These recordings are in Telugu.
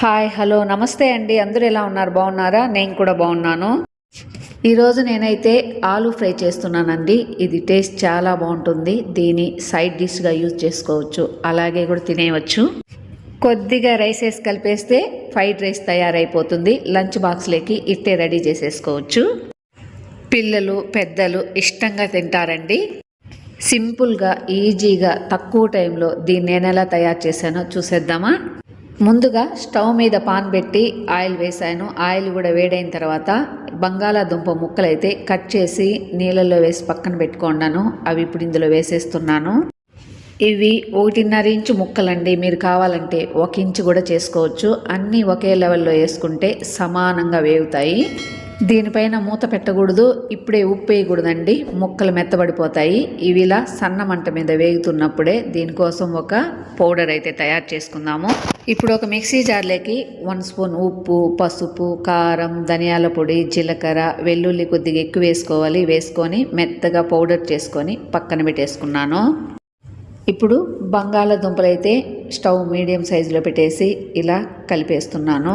హాయ్ హలో నమస్తే అండి. అందరూ ఎలా ఉన్నారు? బాగున్నారా? నేను కూడా బాగున్నాను. ఈరోజు నేనైతే ఆలు ఫ్రై చేస్తున్నానండి. ఇది టేస్ట్ చాలా బాగుంటుంది. దీని సైడ్ డిష్గా యూజ్ చేసుకోవచ్చు. అలాగే కూడా తినేయవచ్చు. కొద్దిగా రైస్ వేసి కలిపేస్తే ఫ్రైడ్ రైస్ తయారైపోతుంది. లంచ్ బాక్స్లోకి ఇట్టే రెడీ చేసేసుకోవచ్చు. పిల్లలు పెద్దలు ఇష్టంగా తింటారండి. సింపుల్గా ఈజీగా తక్కువ టైంలో దీన్ని నేను ఎలా తయారు చేశానో చూసేద్దామా? ముందుగా స్టవ్ మీద పాన్ పెట్టి ఆయిల్ వేసాను ఆయిల్ కూడా వేడైన తర్వాత బంగాళాదుంప ముక్కలైతే కట్ చేసి నీళ్ళల్లో వేసి పక్కన పెట్టుకున్నాను. అవి ఇప్పుడు ఇందులో వేసేస్తున్నాను. ఇవి ఒకటిన్నర ఇంచు ముక్కలండి. మీరు కావాలంటే ఒక ఇంచు కూడా చేసుకోవచ్చు. అన్నీ ఒకే లెవెల్లో వేసుకుంటే సమానంగా వేగుతాయి. దీనిపైన మూత పెట్టకూడదు ఇప్పుడే ఉప్పు వేయకూడదండి ముక్కలు మెత్తబడిపోతాయి. ఇవి ఇలా సన్న మంట మీద వేగుతున్నప్పుడే దీనికోసం ఒక పౌడర్ అయితే తయారు చేసుకుందాము. ఇప్పుడు ఒక మిక్సీ జార్లోకి వన్ స్పూన్ ఉప్పు పసుపు కారం ధనియాల పొడి జీలకర్ర వెల్లుల్లి కొద్దిగా ఎక్కువ వేసుకోవాలి. వేసుకొని మెత్తగా పౌడర్ చేసుకొని పక్కన పెట్టేసుకున్నాను. ఇప్పుడు బంగాళాదుంపలు అయితే స్టవ్ మీడియం సైజులో పెట్టేసి ఇలా కలిపేస్తున్నాను.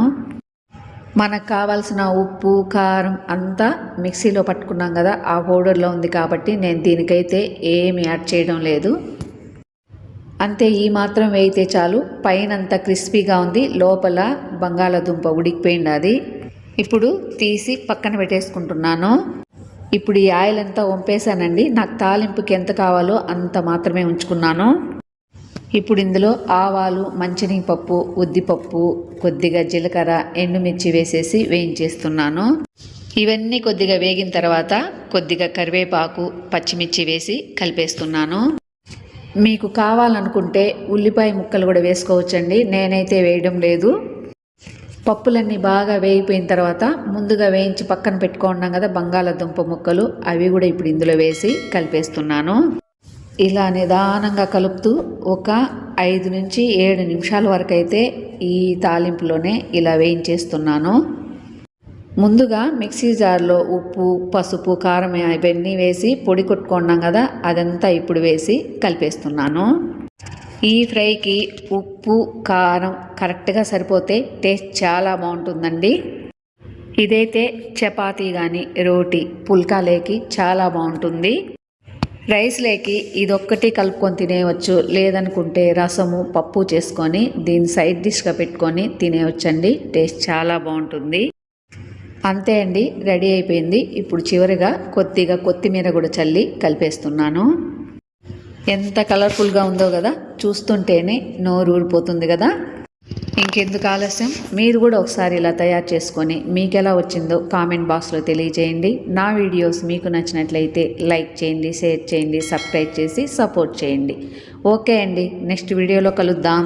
మనకు కావాల్సిన ఉప్పు కారం అంతా మిక్సీలో పట్టుకున్నాం కదా ఆ పౌడర్లో ఉంది కాబట్టి నేను దీనికైతే ఏమి యాడ్ చేయడం లేదు. అంతే ఈ మాత్రం వేయితే చాలు. పైన అంతా క్రిస్పీగా ఉంది. లోపల బంగాళాదుంప ఉడికిపోయింది అది. ఇప్పుడు తీసి పక్కన పెట్టేసుకుంటున్నాను. ఇప్పుడు ఈ ఆయిల్ అంతా వంపేశానండి. నాకు తాలింపుకి ఎంత కావాలో అంత మాత్రమే ఉంచుకున్నాను. ఇప్పుడు ఇందులో ఆవాలు మంచినీపప్పు ఉద్దిపప్పు కొద్దిగా జీలకర్ర ఎండుమిర్చి వేసేసి వేయించేస్తున్నాను. ఇవన్నీ కొద్దిగా వేగిన తర్వాత కొద్దిగా కరివేపాకు పచ్చిమిర్చి వేసి కలిపేస్తున్నాను. మీకు కావాలనుకుంటే ఉల్లిపాయ ముక్కలు కూడా వేసుకోవచ్చండి. నేనైతే వేయడం లేదు. పప్పులన్నీ బాగా వేగిపోయిన తర్వాత ముందుగా వేయించి పక్కన పెట్టుకున్నాం కదా బంగాళాదుంప ముక్కలు అవి కూడా ఇప్పుడు ఇందులో వేసి కలిపేస్తున్నాను. ఇలా నిదానంగా కలుపుతూ ఒక ఐదు నుంచి ఏడు నిమిషాల వరకు అయితే ఈ తాలింపులోనే ఇలా వేయించేస్తున్నాను. ముందుగా మిక్సీ జార్లో ఉప్పు పసుపు కారం ఇవన్నీ వేసి పొడి కొట్టుకున్నాం కదా అదంతా ఇప్పుడు వేసి కలిపేస్తున్నాను. ఈ ఫ్రైకి ఉప్పు కారం కరెక్ట్గా సరిపోతే టేస్ట్ చాలా బాగుంటుందండి. ఇదైతే చపాతీ కానీ రోటీ పుల్కాలేకి చాలా బాగుంటుంది. రైస్లోకి ఇదొక్కటి కలుపుకొని తినేయవచ్చు లేదనుకుంటే రసము పప్పు చేసుకొని దీన్ని సైడ్ డిష్గా పెట్టుకొని తినేయవచ్చండి టేస్ట్ చాలా బాగుంటుంది. అంతే అండి రెడీ అయిపోయింది. ఇప్పుడు చివరిగా కొద్దిగా కొత్తిమీర కూడా చల్లి కలిపేస్తున్నాను. ఎంత కలర్ఫుల్గా ఉందో కదా చూస్తుంటేనే నోరు ఊరిపోతుంది కదా. ఇంకెందుకు ఆలస్యం? మీరు కూడా ఒకసారి ఇలా తయారు చేసుకొని మీకు ఎలా వచ్చిందో కామెంట్ బాక్స్లో తెలియజేయండి. నా వీడియోస్ మీకు నచ్చినట్లయితే లైక్ చేయండి షేర్ చేయండి సబ్స్క్రైబ్ చేసి సపోర్ట్ చేయండి. ఓకే అండి నెక్స్ట్ వీడియోలో కలుద్దాం.